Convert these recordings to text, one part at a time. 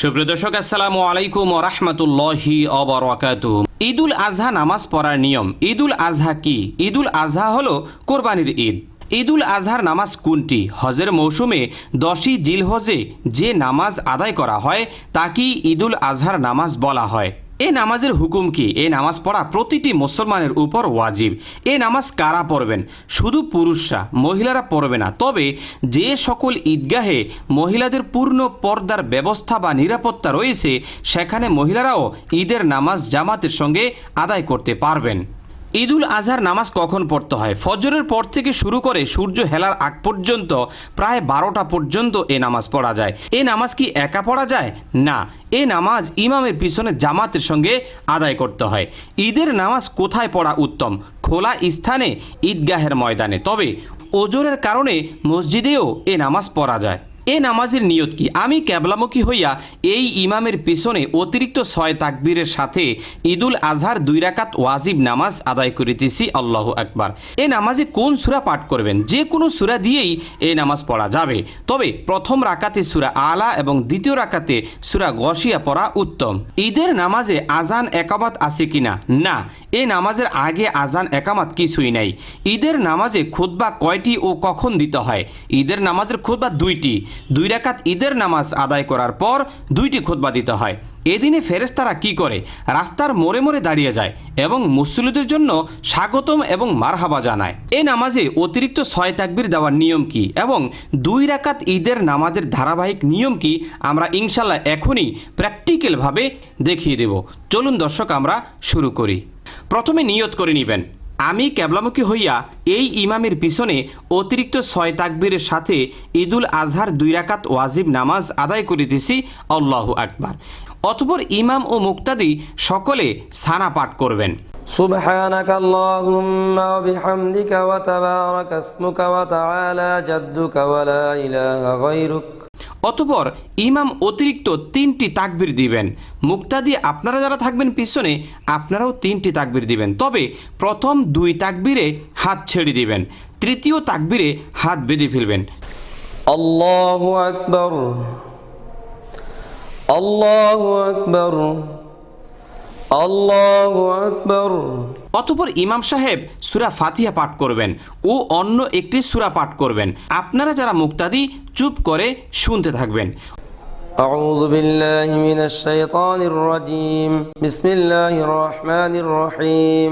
সুপ্রিয় দর্শক, আসসালামু আলাইকুম রহমতুল্লাহি অবরাকাত ঈদুল আজহা নামাজ পড়ার নিয়ম। ঈদুল আজহা কি? ঈদুল আজহা হলো কোরবানির ঈদ। ঈদুল আজহার নামাজ কোনটি? হজের মৌসুমে দশই জিলহজে যে নামাজ আদায় করা হয়, তাকেই ঈদুল আজহার নামাজ বলা হয়। এ নামাজের হুকুম কি? এ নামাজ পড়া প্রতিটি মুসলমানের উপর ওয়াজিব। এ নামাজ কারা পড়বেন? শুধু পুরুষরা, মহিলারা পড়বে না। তবে যে সকল ঈদগাহে মহিলাদের পূর্ণ পর্দার ব্যবস্থা বা নিরাপত্তা রয়েছে, সেখানে মহিলারাও ঈদের নামাজ জামাতের সঙ্গে আদায় করতে পারবেন। ঈদুল আজহার নামাজ কখন পড়তে হয়? ফজরের পর থেকে শুরু করে সূর্য হেলার আগ পর্যন্ত প্রায় বারোটা পর্যন্ত এ নামাজ পড়া যায়। এ নামাজ কি একা পড়া যায়? না, এ নামাজ ইমামের পিছনে জামাতের সঙ্গে আদায় করতে হয়। ঈদের নামাজ কোথায় পড়া উত্তম? খোলা স্থানে ঈদগাহের ময়দানে। তবে ওজোরের কারণে মসজিদেও এ নামাজ পড়া যায়। এ নামাজের নিয়ত কি? আমি ক্যাবলামুখী হইয়া এই ইমামের পিছনে অতিরিক্ত ছয় তাকবীরের সাথে ঈদুল আজহার দুই রাকাত ওয়াজিব নামাজ আদায় করিতেছি, আল্লাহ আকবার। এ নামাজে কোন সুরা পাঠ করবেন? যে কোনো সুরা দিয়েই এই নামাজ পড়া যাবে। তবে প্রথম রাকাতে সুরা আলা এবং দ্বিতীয় রাকাতে সুরা গসিয়া পড়া উত্তম। ঈদের নামাজে আজান একামাত আছে কিনা? না। এ নামাজের আগে আজান একামাত কিছুই নাই। ঈদের নামাজে খুতবা কয়টি ও কখন দিতে হয়? ঈদের নামাজের খুতবা দুইটি। দুই রাকাত ঈদের নামাজ আদায় করার পর দুইটি খুতবা দিতে হয়। এদিনে ফেরেশতারা কি করে? রাস্তার মোড়ে মোড়ে দাঁড়িয়ে যায় এবং মুসলিদের জন্য স্বাগতম এবং মারহাবা জানায়। এ নামাজে অতিরিক্ত ছয় তাকবির দেওয়ার নিয়ম কি এবং দুই রাকাত ঈদের নামাজের ধারাবাহিক নিয়ম কি আমরা ইনশাল্লাহ এখনই প্র্যাকটিক্যালভাবে দেখিয়ে দেব। চলুন দর্শক, আমরা শুরু করি। প্রথমে নিয়ত করে নেবেন। আমি ক্যাবলামুখী হইয়া এই ইমামের পিছনে অতিরিক্ত ছয় তাকবীরের সাথে ঈদুল আজহার দুই রাকাত ওয়াজিব নামাজ আদায় করিতেছি আল্লাহু আকবার অতপর ইমাম ও মুক্তাদি সকলে সানা পাঠ করবেন سبحانك اللهم وبحمدك وتبارك اسمك وتعالى جدك ولا إله غيرك অতপর ইমাম অতিরিক্ত তিনটি তাকবির দিবেন। মুক্তাদি, আপনারা যারা থাকবেন পিছনে, আপনারাও তিনটি তাকবির দিবেন। তবে প্রথম দুই তাকবিরে হাত ছেড়ে দিবেন, তৃতীয় তাকবিরে হাত বেঁধে ফেলবেন। আল্লাহ আকবর। আল্লাহ আকবর। আল্লাহ আকবর। অতপর ইমাম সাহেব সুরা ফাতিহা পাঠ করবেন ও অন্য একটি সুরা পাঠ করবেন আপনারা যারা মুক্তাদি চুপ করে শুনতে থাকবেন أعوذ بالله من الشيطان الرجيم بسم الله الرحمن الرحيم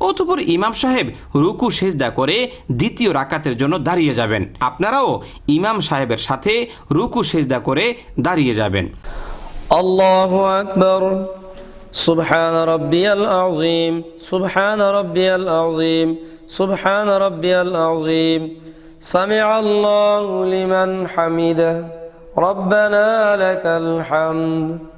অতপর ইমাম সাহেব রুকু সেজদা করে দ্বিতীয় রাকাতের জন্য দাঁড়িয়ে যাবেন। আপনারাও ইমাম সাহেবের সাথে রুকু সেজদা করে দাঁড়িয়ে যাবেন। আল্লাহ আকবর। সুবহান রব্বিয়াল আজিম সুবহান রব্বিয়াল আজিম সুবহান রব্বিয়াল আজিম সামি আল্লাহ লিমান হামিদা। রব্বানা লাকাল হামদ।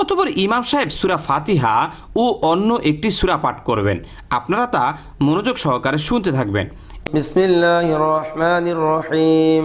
অতপর ইমাম সাহেব সুরা ফাতিহা ও অন্য একটি সুরা পাঠ করবেন। আপনারা তা মনোযোগ সহকারে শুনতে থাকবেন। বিসমিল্লাহ রহমান রহিম।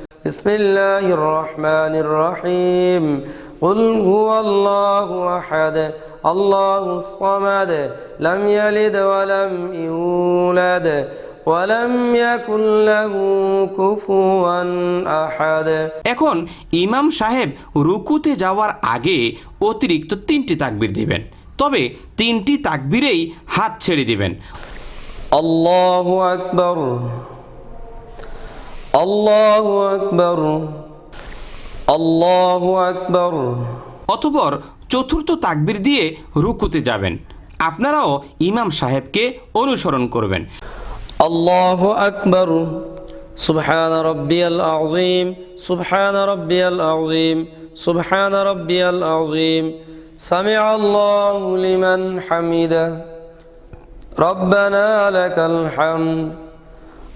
بسم الله الرحمن الرحيم قل هو الله أحد الله الصمد لم يلد ولم يولد ولم يكن له كفوا أحد এখন ইমাম সাহেব রুকুতে যাওয়ার আগে অতিরিক্ত তিনটি তাকবির দিবেন তবে তিনটি তাকবিরেই হাত ছেড়ে দিবেন الله أكبر আল্লাহ আকবর আল্লাহ আকবর। অতপর চতুর্থ তাকবির দিয়ে রুকুতে যাবেন। আপনারাও ইমাম সাহেবকে অনুসরণ করবেন। আল্লাহ আকবর। সুবহান রব্বিয়াল আজিম সুবহান রব্বিয়াল আজিম সুবহান রব্বিয়াল আজিম সামি আল্লাহ লিমান হামিদা। রব্বানা লাকাল হামদ।